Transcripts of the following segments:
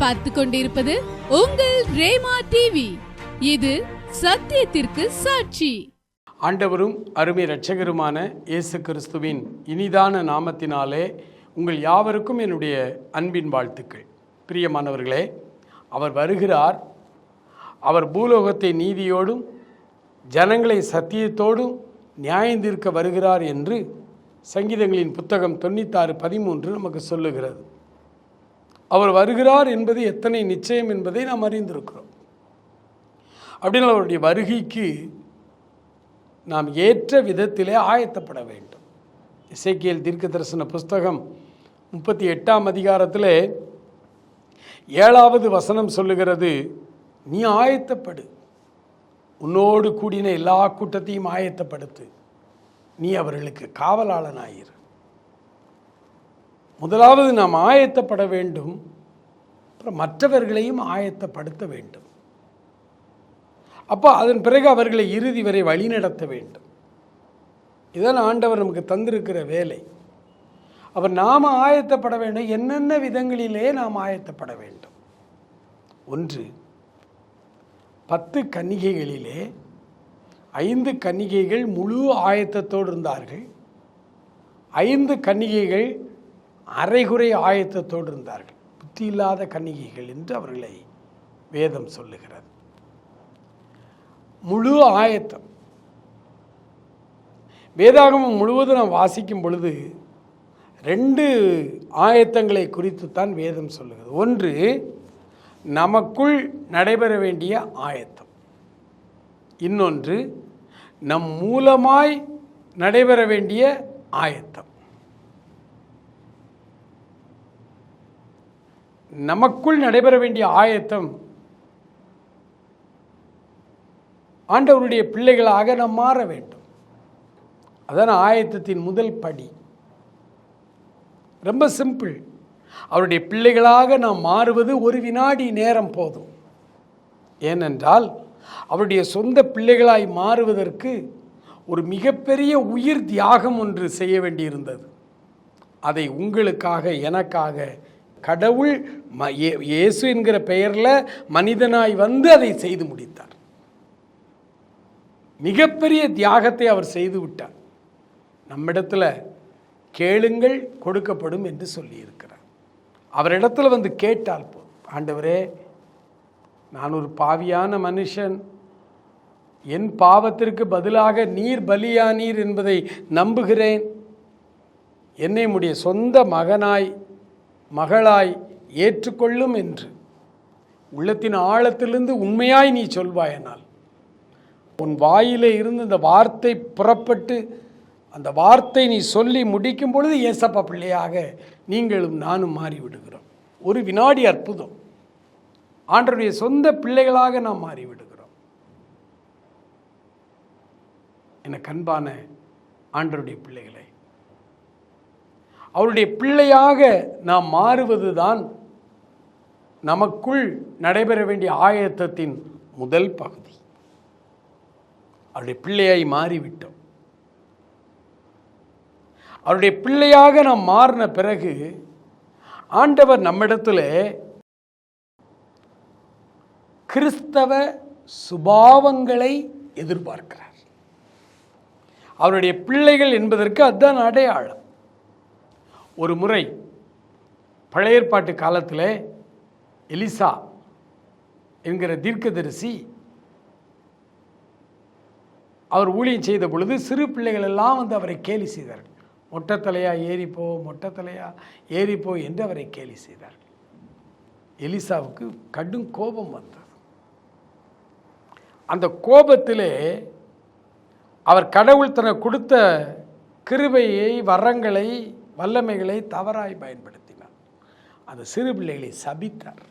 பார்த்து கொண்டிருப்பது உங்கள் ரேமா டிவி இது சத்தியத்திற்கு சாட்சி. ஆண்டவரும் அருமை இரட்சகருமான இயேசு கிறிஸ்துவின் இனிதான நாமத்தினாலே உங்கள் யாவருக்கும் என்னுடைய அன்பின் வாழ்த்துக்கள். பிரியமானவர்களே அவர் வருகிறார். அவர் பூலோகத்தை நீதியோடும் ஜனங்களை சத்தியத்தோடும் நியாயந்திருக்க வருகிறார் என்று சங்கீதங்களின் புத்தகம் தொண்ணூத்தாறு பதிமூன்று நமக்கு சொல்லுகிறது. அவர் வருகிறார் என்பது எத்தனை நிச்சயம் என்பதை நாம் அறிந்திருக்கிறோம். அப்படின்னு அவருடைய வருகைக்கு நாம் ஏற்ற விதத்திலே ஆயத்தப்பட வேண்டும். இசைக்கியல் தீர்க்க தரிசன புஸ்தகம் முப்பத்தி எட்டாம் அதிகாரத்தில் ஏழாவது வசனம் சொல்லுகிறது நீ ஆயத்தப்படு. உன்னோடு கூடின எல்லா கூட்டத்தையும் ஆயத்தப்படுத்து. நீ அவர்களுக்கு காவலாளனாயிரு. முதலாவது நாம் ஆயத்தப்பட வேண்டும். அப்புறம் மற்றவர்களையும் ஆயத்தப்படுத்த வேண்டும். அப்போ அதன் பிறகு அவர்களை இறுதி வரை வழிநடத்த வேண்டும். இதான் ஆண்டவர் நமக்கு தந்திருக்கிற வேலை. அவர் நாம் ஆயத்தப்பட வேண்டும். என்னென்ன விதங்களிலே நாம் ஆயத்தப்பட வேண்டும். ஒன்று பத்து கன்னிகைகளிலே ஐந்து கன்னிகைகள் முழு ஆயத்தத்தோடு இருந்தார்கள். ஐந்து கன்னிகைகள் அரைகுறை ஆயத்தத்தோடு இருந்தார்கள். புத்தி இல்லாத கன்னிகைகள் என்று அவர்களை வேதம் சொல்லுகிறது. முழு ஆயத்தம். வேதாகமம் முழுவதும் நாம் வாசிக்கும் பொழுது ரெண்டு ஆயத்தங்களை குறித்து தான் வேதம் சொல்லுகிறது. ஒன்று நமக்குள் நடைபெற வேண்டிய ஆயத்தம். இன்னொன்று நம் மூலமாய் நடைபெற வேண்டிய ஆயத்தம். நமக்குள் நடைபெற வேண்டிய ஆயத்தம். ஆண்டவருடைய பிள்ளைகளாக நாம் மாற வேண்டும். அதான் ஆயத்தத்தின் முதல் படி. ரொம்ப சிம்பிள். அவருடைய பிள்ளைகளாக நாம் மாறுவது ஒரு வினாடி நேரம் போதும். ஏனென்றால் அவருடைய சொந்த பிள்ளைகளாய் மாறுவதற்கு ஒரு மிகப்பெரிய உயிர் தியாகம் ஒன்று செய்ய வேண்டியிருந்தது. அதை உங்களுக்காக எனக்காக கடவுள் ம இயேசு என்கிற பெயரில் மனிதனாய் வந்து அதை செய்து முடித்தார். மிகப்பெரிய தியாகத்தை அவர் செய்து விட்டார். நம்மிடத்தில் கேளுங்கள் கொடுக்கப்படும் என்று சொல்லியிருக்கிறார். அவரிடத்தில் வந்து கேட்டால் போதும். ஆண்டவரே நான் ஒரு பாவியான மனுஷன். என் பாவத்திற்கு பதிலாக நீர் பலியானீர் என்பதை நம்புகிறேன். என்னை உடைய சொந்த மகனாய் மகளாய் ஏற்றுக்கொள்ளும் என்று. உள்ளத்தின் ஆழத்திலிருந்து உண்மையாய் நீ சொல்வாயனால் உன் வாயிலே இருந்து இந்த வார்த்தை புறப்பட்டு அந்த வார்த்தை நீ சொல்லி முடிக்கும் பொழுது ஏசப்பா பிள்ளையாக நீங்களும் நானும் மாறி விடுகிறோம் ஒரு வினாடி அற்புதம். ஆண்டருடைய சொந்த பிள்ளைகளாக நாம் மாறி விடுகிறோம் என கண்பான ஆண்டருடைய பிள்ளைகளை அவருடைய பிள்ளையாக நாம் மாறுவதுதான் நமக்குள் நடைபெற வேண்டிய ஆயத்தத்தின் முதல் பகுதி. அவருடைய பிள்ளையாய் மாறிவிட்டோம். அவருடைய பிள்ளையாக நாம் மாறின பிறகு ஆண்டவர் நம்மிடத்தில் கிறிஸ்தவ சுபாவங்களை எதிர்பார்க்கிறார். அவருடைய பிள்ளைகள் என்பதற்கு அதுதான் அடையாளம். ஒரு முறை பழைய ஏற்பாட்டு காலத்தில் எலிசா என்கிற தீர்க்கதரிசி அவர் ஊழியம் செய்த பொழுது சிறு பிள்ளைகள் எல்லாம் வந்து அவரை கேலி செய்தார்கள். மொட்டைத்தலையா ஏறிப்போ மொட்டைத்தலையா ஏறிப்போ என்று அவரை கேலி செய்தார்கள் எலிசாவுக்கு கடும் கோபம் வந்தது. அந்த கோபத்திலே அவர் கடவுள் தனக்கு கொடுத்த கிருபையை வரங்களை வல்லமைகளை தவறாய் பயன்படுத்தினார் அந்த சிறு பிள்ளைகளை சபித்தார்.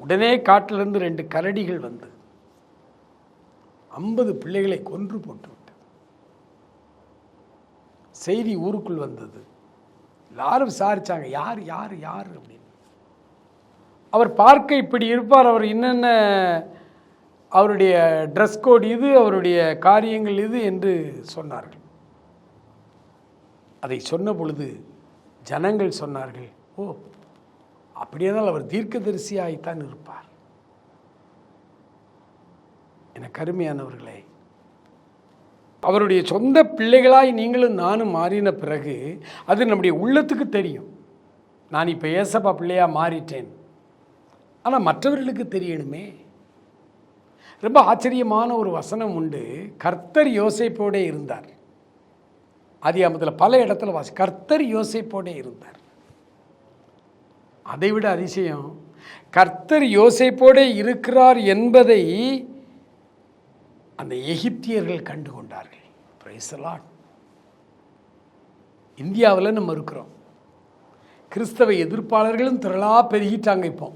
உடனே காட்டிலிருந்து ரெண்டு கரடிகள் வந்து ஐம்பது பிள்ளைகளை கொன்று போட்டு விட்டது செய்தி ஊருக்குள் வந்தது. எல்லாரும் விசாரித்தாங்க யார் யார் யார்? அப்படின்னு. அவர் பார்க்க இப்படி இருப்பார் அவர் என்னென்ன அவருடைய ட்ரெஸ் கோட் இது அவருடைய காரியங்கள் இது என்று சொன்னார்கள். அதை சொன்ன பொழுது ஜனங்கள் சொன்னார்கள் ஓ அப்படியானால் அவர் தீர்க்கதரிசியாய்த்தான் இருப்பார். என கருமையானவர்களே அவருடைய சொந்த பிள்ளைகளாய் நீங்களும் நானும் மாறின பிறகு அது நம்முடைய உள்ளத்துக்கு தெரியும். நான் இப்போ ஏசப்பா பிள்ளையாக மாறிட்டேன். ஆனால் மற்றவர்களுக்கு தெரியணுமே. ரொம்ப ஆச்சரியமான ஒரு வசனம் உண்டு. கர்த்தர் யோசைப்போடே இருந்தார். அதிகாமத்தில் பல இடத்துல வாசி கர்த்தர் யோசைப்போடே இருந்தார். அதைவிட அதிசயம் கர்த்தர் யோசைப்போடே இருக்கிறார் என்பதை அந்த எகிப்தியர்கள் கண்டு கொண்டார்கள். Praise இந்தியாவில் நம்ம இருக்கிறோம். கிறிஸ்தவ எதிர்ப்பாளர்களும் திரளாக பெருகிட்டாங்க இப்போ.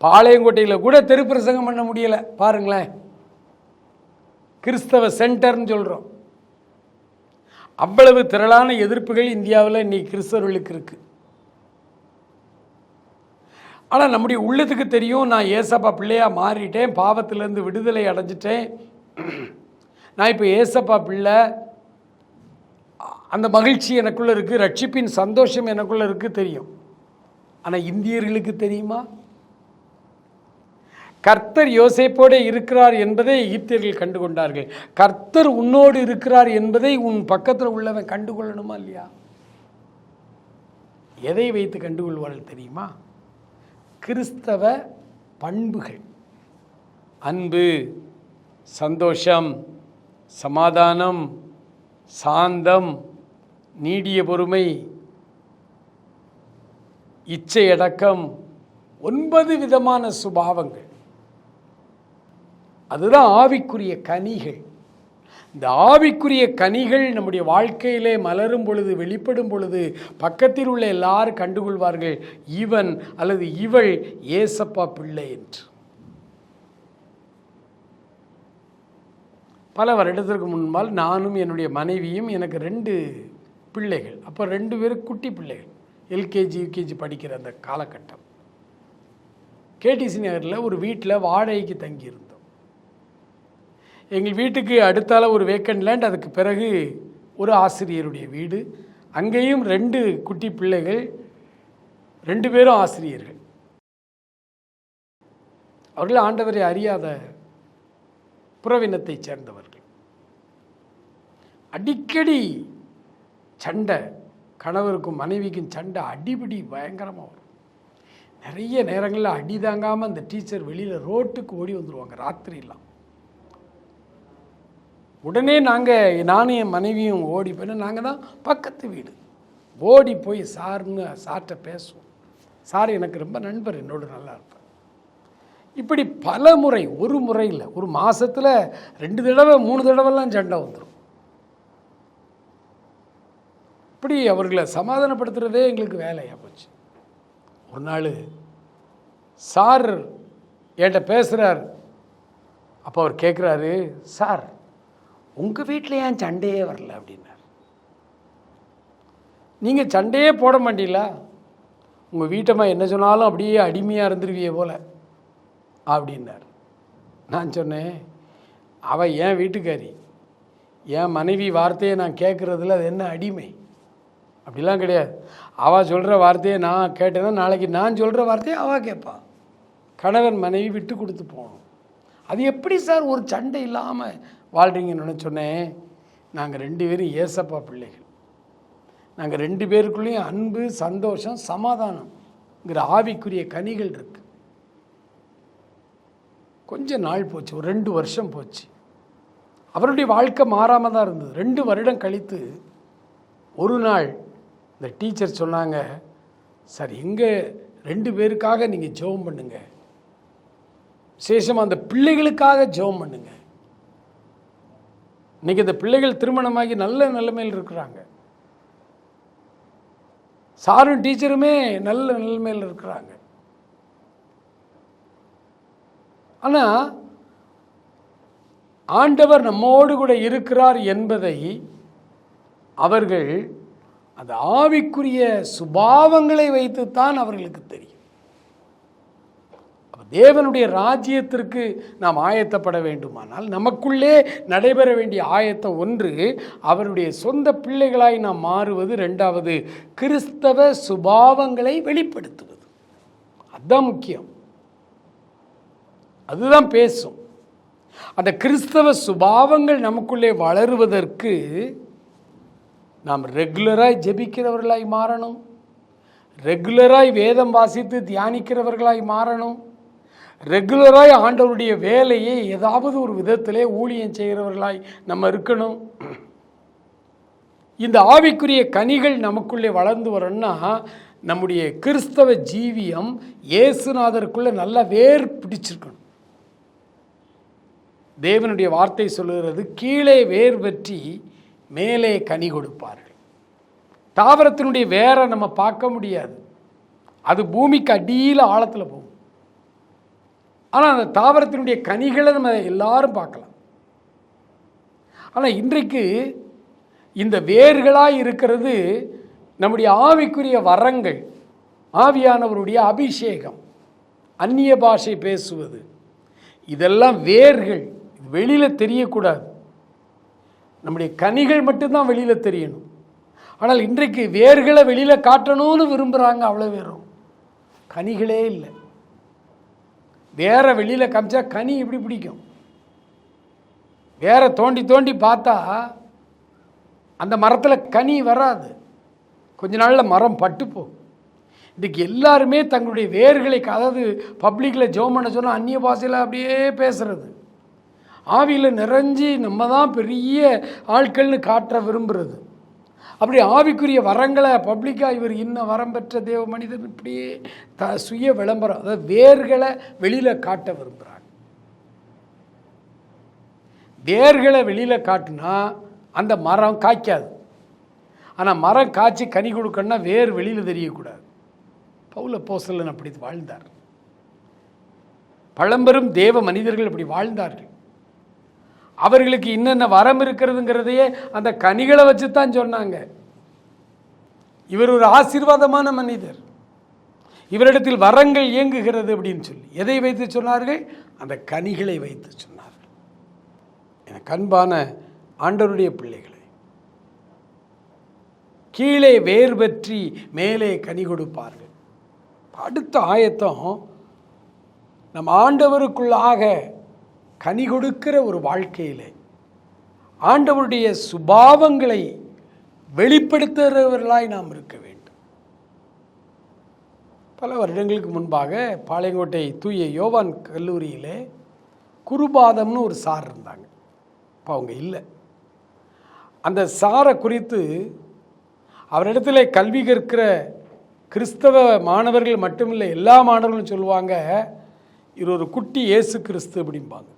பாளையங்கோட்டையில் கூட தெருப்பிரசங்கம் பண்ண முடியலை. பாருங்களேன். கிறிஸ்தவ சென்டர்னு சொல்கிறோம் அவ்வளவு திரளான எதிர்ப்புகள் இந்தியாவில் இன்னைக்கு கிறிஸ்தவர்களுக்கு இருக்குது ஆனால் நம்முடைய உள்ளத்துக்கு தெரியும் நான் ஏசப்பா பிள்ளையாக மாறிட்டேன் பாவத்திலேருந்து விடுதலை அடைஞ்சிட்டேன். நான் இப்போ ஏசப்பா பிள்ளை அந்த மகிழ்ச்சி எனக்குள்ளே இருக்குது ரட்சிப்பின் சந்தோஷம் எனக்குள்ளே இருக்குது தெரியும். ஆனால் இந்தியர்களுக்கு தெரியுமா? கர்த்தர் யோசேப்போடு இருக்கிறார் என்பதை எகிப்தியர்கள் கண்டுகொண்டார்கள். கர்த்தர் உன்னோடு இருக்கிறார் என்பதை உன் பக்கத்தில் உள்ளவன் கண்டுகொள்ளணுமா இல்லையா? எதை வைத்து கண்டுகொள்வார்கள் தெரியுமா? கிறிஸ்தவ பண்புகள். அன்பு சந்தோஷம் சமாதானம் சாந்தம் நீடிய பொறுமை இச்சையடக்கம் ஒன்பது விதமான சுபாவங்கள். அதுதான் ஆவிக்குரிய கனிகள். இந்த ஆவிக்குரிய கனிகள் நம்முடைய வாழ்க்கையிலே மலரும் பொழுது வெளிப்படும் பொழுது பக்கத்தில் உள்ள எல்லாரும் கண்டுகொள்வார்கள் இவன் அல்லது இவள் ஏசப்பா பிள்ளை என்று. பல வருடத்திற்கு முன்பால் நானும் என்னுடைய மனைவியும் எனக்கு ரெண்டு பிள்ளைகள். அப்போ ரெண்டு பேரும் குட்டி பிள்ளைகள். எல்கேஜி யூகேஜி படிக்கிற அந்த காலகட்டம். கேடிசி நகரில் ஒரு வீட்டில் வாடகைக்கு தங்கியிருந்தோம். எங்கள் வீட்டுக்கு அடுத்தால ஒரு வேக்கண்ட் லேண்ட் அதுக்கு பிறகு ஒரு ஆசிரியருடைய வீடு. அங்கேயும் ரெண்டு குட்டி பிள்ளைகள் ரெண்டு பேரும் ஆசிரியர்கள். அவர்கள் ஆண்டவரை அறியாத புறவினத்தைச் சேர்ந்தவர்கள். அடிக்கடி சண்டை கணவருக்கும் மனைவிக்கும் சண்டை அடிபிடி பயங்கரமாக வரும். நிறைய நேரங்களில் அடி தாங்காமல் அந்த டீச்சர் வெளியில் ரோட்டுக்கு ஓடி வந்துடுவாங்க ராத்திரிலாம். உடனே நாங்கள் நானும் என் மனைவியும் ஓடி போய் நாங்கள் தான் பக்கத்து வீடு. ஓடி போய் சார்னு சார்கிட்ட பேசுவோம். சார் எனக்கு ரொம்ப நண்பர் என்னோட நல்லா இருப்பார். இப்படி பல முறை ஒரு முறை இல்லை ஒரு மாதத்தில் ரெண்டு தடவை மூணு தடவைலாம் சண்டை வந்துடும் இப்படி அவர்களை சமாதானப்படுத்துகிறதே எங்களுக்கு வேலையாக போச்சு. ஒரு நாள் சார் என்கிட்ட பேசுகிறார் அப்போ அவர் கேட்குறாரு சார் உங்கள் வீட்டில் ஏன் சண்டையே வரல அப்படின்னார். நீங்கள் சண்டையே போட மாட்டீங்களா? உங்கள் வீட்டம்மா என்ன சொன்னாலும் அப்படியே அடிமையாக இருந்துருவியே போல அப்படின்னார். நான் சொன்னேன் அவள் ஏன் வீட்டுக்காரி? என் மனைவி வார்த்தையை நான் கேட்குறதுல அது என்ன அடிமை? அப்படிலாம் கிடையாது. அவள் சொல்கிற வார்த்தையை நான் கேட்டேன்னா நாளைக்கு நான் சொல்கிற வார்த்தையை அவள் கேட்பாள் கணவன் மனைவி விட்டு கொடுத்து போகணும். அது எப்படி சார் ஒரு சண்டை இல்லாமல் வாழ்கிறீங்கன்னு சொன்னேன் நாங்கள் ரெண்டு பேரும் ஏசப்பா பிள்ளைகள். நாங்கள் ரெண்டு பேருக்குள்ளேயும் அன்பு சந்தோஷம் சமாதானம்ங்கிற ஆவிக்குரிய கனிகள் இருக்கு. கொஞ்ச நாள் போச்சு ஒரு ரெண்டு வருஷம் போச்சு. அவருடைய வாழ்க்கை மாறாமல் தான் இருந்தது. ரெண்டு வருடம் கழித்து ஒரு நாள் இந்த டீச்சர் சொன்னாங்க சார் எங்கே ரெண்டு பேருக்காக நீங்கள் ஜெபம் பண்ணுங்க. விசேஷமாக அந்த பிள்ளைகளுக்காக ஜெபம் பண்ணுங்கள் இன்னைக்கு இந்த பிள்ளைகள் திருமணமாகி நல்ல நிலைமையில் இருக்கிறாங்க. சாரும் டீச்சருமே நல்ல நிலைமையில் இருக்கிறாங்க. ஆனால் ஆண்டவர் நம்மோடு கூட இருக்கிறார் என்பதை அவர்கள் அந்த ஆவிக்குரிய சுபாவங்களை வைத்துத்தான் அவர்களுக்கு தெரியும். தேவனுடைய ராஜ்யத்திற்கு நாம் ஆயத்தப்பட வேண்டுமானால் நமக்குள்ளே நடைபெற வேண்டிய ஆயத்தம் ஒன்று அவருடைய சொந்த பிள்ளைகளாய் நாம் மாறுவது. ரெண்டாவது கிறிஸ்தவ சுபாவங்களை வெளிப்படுத்துவது. அதுதான் முக்கியம். அதுதான் பேசும். அந்த கிறிஸ்தவ சுபாவங்கள் நமக்குள்ளே வளருவதற்கு நாம் ரெகுலராய் ஜெபிக்கிறவர்களாய் மாறணும். ரெகுலராய் வேதம் வாசித்து தியானிக்கிறவர்களாய் மாறணும். ரெகுலராக ஆண்டவருடைய வேலையை ஏதாவது ஒரு விதத்திலே ஊழியம் செய்கிறவர்களாய் நம்ம இருக்கணும். இந்த ஆவிக்குரிய கனிகள் நமக்குள்ளே வளர்ந்து வரணும்னா நம்முடைய கிறிஸ்தவ ஜீவியம் இயேசுநாதருக்குள்ளே நல்ல வேர் பிடிச்சிருக்கணும். தேவனுடைய வார்த்தை சொல்லுகிறது கீழே வேர் பற்றி மேலே கனி கொடுப்பார்கள். தாவரத்தினுடைய வேரை நம்ம பார்க்க முடியாது. அது பூமிக்கு அடியில் ஆழத்தில் போகும். ஆனால் அந்த தாவரத்தினுடைய கனிகளை நம்ம எல்லாரும் பார்க்கலாம். ஆனால் இன்றைக்கு இந்த வேர்களாக இருக்கிறது நம்முடைய ஆவிக்குரிய வரங்கள் ஆவியானவருடைய அபிஷேகம் அந்நிய பாஷை பேசுவது. இதெல்லாம் வேர்கள் வெளியில் தெரியக்கூடாது. நம்முடைய கனிகள் மட்டும்தான் வெளியில் தெரியணும். ஆனால் இன்றைக்கு வேர்களை வெளியில் காட்டணும்னு விரும்புகிறாங்க அவ்வளோ பேரும். கனிகளே இல்லை. வேற வெளியில் காமிச்சா கனி இப்படி பிடிக்கும்? வேற தோண்டி தோண்டி பார்த்தா அந்த மரத்தில் கனி வராது. கொஞ்ச நாளில் மரம் பட்டுப்போம் இன்றைக்கி எல்லாருமே தங்களுடைய வேர்களை அதாவது பப்ளிக்கில் ஜோம் பண்ண சொன்னால் அந்நிய பாஷையில் அப்படியே பேசுகிறது ஆவியில் நிறைஞ்சி நம்ம தான் பெரிய ஆட்கள்னு காட்ட விரும்புகிறது அப்படி ஆவிக்குரிய வரங்களை பப்ளிக்காக இவர் இன்ன வரம் பெற்ற தேவ மனிதன் இப்படியே த சுய விளம்பரம் அதாவது வேர்களை வெளியில் காட்ட விரும்புகிறாங்க வேர்களை வெளியில் காட்டினா அந்த மரம் காய்க்காது. ஆனால் மரம் காய்ச்சி கனி கொடுக்கணும்னா வேர் வெளியில் தெரியக்கூடாது. பவுல போசலன் அப்படி வாழ்ந்தார். பழம்பெரும் தேவ மனிதர்கள் அப்படி வாழ்ந்தார்கள். அவர்களுக்கு இன்னென்ன வரம் இருக்கிறதுங்கிறதையே அந்த கனிகளை வச்சு தான் சொன்னாங்க. இவர் ஒரு ஆசீர்வாதமான மனிதர். இவரிடத்தில் வரங்கள் இயங்குகிறது அப்படின்னு சொல்லி. எதை வைத்து சொன்னார்கள்? அந்த கனிகளை வைத்து சொன்னார்கள். எனக்கு அன்பான ஆண்டவருடைய பிள்ளைகளை கீழே வேர் பற்றி மேலே கனி கொடுப்பார்கள். அடுத்த ஆயத்தம் நம் ஆண்டவருக்குள்ளாக கனி கொடுக்கிற ஒரு வாழ்க்கையிலே ஆண்டவருடைய சுபாவங்களை வெளிப்படுத்துகிறவர்களாய் நாம் இருக்க வேண்டும். பல வருடங்களுக்கு முன்பாக பாளையங்கோட்டை தூய யோவான் கல்லூரியிலே குருபாதம்னு ஒரு சார் இருந்தாங்க. இப்போ அவங்க இல்லை. அந்த சாரை குறித்து அவரிடத்துல கல்வி கற்கிற கிறிஸ்தவ மாணவர்கள் மட்டுமில்லை எல்லா மாணவர்களும் சொல்லுவாங்க இவர் ஒரு குட்டி இயேசு கிறிஸ்து அப்படிம்பாங்க.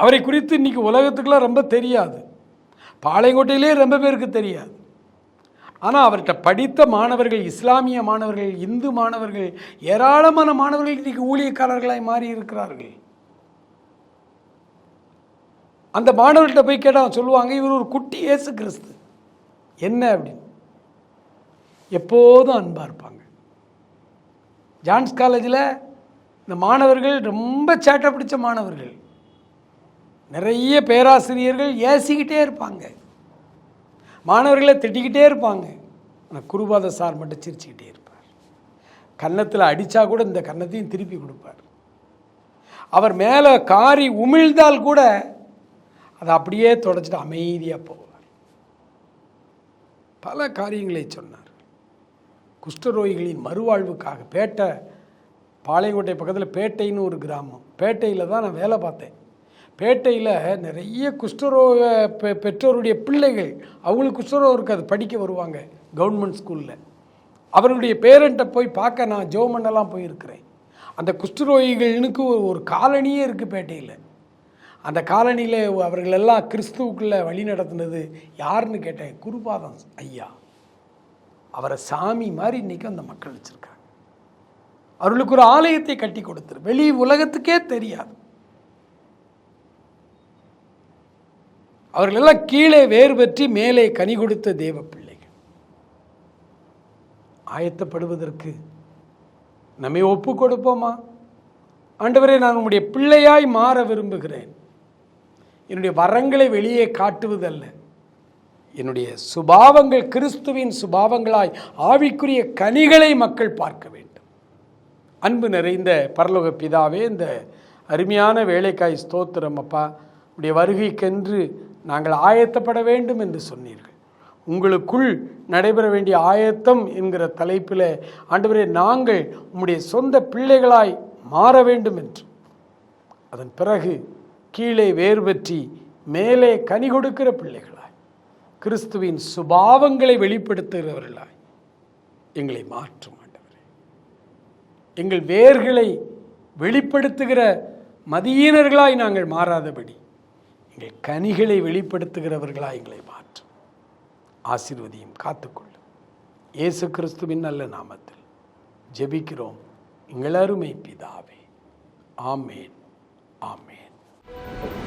அவரை குறித்து இன்றைக்கி உலகத்துக்கெலாம் ரொம்ப தெரியாது. பாளையங்கோட்டையிலே ரொம்ப பேருக்கு தெரியாது. ஆனால் அவர்கிட்ட படித்த மாணவர்கள் இஸ்லாமிய மாணவர்கள் இந்து மாணவர்கள் ஏராளமான மாணவர்கள் இன்றைக்கி ஊழியக்காரர்களாய் மாறி இருக்கிறார்கள். அந்த மாணவர்கிட்ட போய் கேட்டால் சொல்லுவாங்க இவர் ஒரு குட்டி இயேசு கிறிஸ்து. என்ன அப்படின்னு? எப்போதும் அன்பாக இருப்பாங்க. ஜான்ஸ் காலேஜில் இந்த மாணவர்கள் ரொம்ப சேட்டை பிடிச்ச மாணவர்கள். நிறைய பேராசிரியர்கள் ஏசிக்கிட்டே இருப்பாங்க. மாணவர்களை திட்டிக்கிட்டே இருப்பாங்க. ஆனால் குருபாத சார் மட்டும் சிரிச்சுக்கிட்டே இருப்பார். கன்னத்தில் அடித்தா கூட இந்த கன்னத்தையும் திருப்பி கொடுப்பார். அவர் மேலே காரி உமிழ்ந்தால் கூட அதை அப்படியே தொடச்சிட்டு அமைதியாக போவார். பல காரியங்களை சொன்னார். குஷ்டரோகிகளின் மறுவாழ்வுக்காக பேட்டை பாளையங்கோட்டை பக்கத்தில் பேட்டைன்னு ஒரு கிராமம். பேட்டையில் தான் நான் வேலை பார்த்தேன். பேட்டையில் நிறைய குஷ்டரோக பெ பெற்றோருடைய பிள்ளைகள் அவங்களுக்கு குஷ்டரோகம் இருக்காது படிக்க வருவாங்க கவர்மெண்ட் ஸ்கூலில் அவர்களுடைய பேரண்ட்டை போய் பார்க்க நான் ஜோமன்னெல்லாம் போயிருக்கிறேன். அந்த குஷ்டரோகிகளுக்கு ஒரு- ஒரு காலனியே இருக்குது பேட்டையில். அந்த காலனியில் அவர்களெல்லாம் கிறிஸ்துவுக்குள்ளே வழி நடத்துனது யாருன்னு கேட்டேன் குருபாதம் ஐயா. அவரை சாமி மாதிரி இன்றைக்கி அந்த மக்கள் வச்சுருக்காங்க. அவர்களுக்கு ஒரு ஆலயத்தை கட்டி கொடுத்துரு. வெளி உலகத்துக்கே தெரியாது. அவர்களெல்லாம் கீழே வேறு பற்றி மேலே கனி கொடுத்த தேவ பிள்ளைகள் ஆயத்தப்படுவதற்கு நம்மை ஒப்பு கொடுப்போமா? ஆண்டவரே நான் உங்களுடைய பிள்ளையாய் மாற விரும்புகிறேன். என்னுடைய வரங்களை வெளியே காட்டுவதல்ல. என்னுடைய சுபாவங்கள் கிறிஸ்துவின் சுபாவங்களாய் ஆவிக்குரிய கனிகளை மக்கள் பார்க்க வேண்டும். அன்பு நிறைந்த பரலோக பிதாவே இந்த அருமையான வேலைக்காய் ஸ்தோத்திரம் அப்பா. உடைய வருகைக்கென்று நாங்கள் ஆயத்தப்பட வேண்டும் என்று சொன்னீர்கள். உங்களுக்குள் நடைபெற வேண்டிய ஆயத்தம் என்கிற தலைப்பில் ஆண்டவரே நாங்கள் உம்முடைய சொந்த பிள்ளைகளாய் மாற வேண்டும் என்று. அதன் பிறகு கீழே வேறு பற்றி மேலே கனி கொடுக்கிற பிள்ளைகளாய் கிறிஸ்துவின் சுபாவங்களை வெளிப்படுத்துகிறவர்களாய் எங்களை மாற்றும் ஆண்டவரே. எங்கள் வேர்களை வெளிப்படுத்துகிற மதியினர்களாய் நாங்கள் மாறாதபடி எங்கள் கனிகளை வெளிப்படுத்துகிறவர்களாக எங்களை மாற்றும் ஆசீர்வதியும் காத்துக்கொள்ளும் இயேசு கிறிஸ்துவின் நல்ல நாமத்தில் ஜெபிக்கிறோம். எங்கள் அருமை பிதாவே. ஆமேன். ஆமேன்.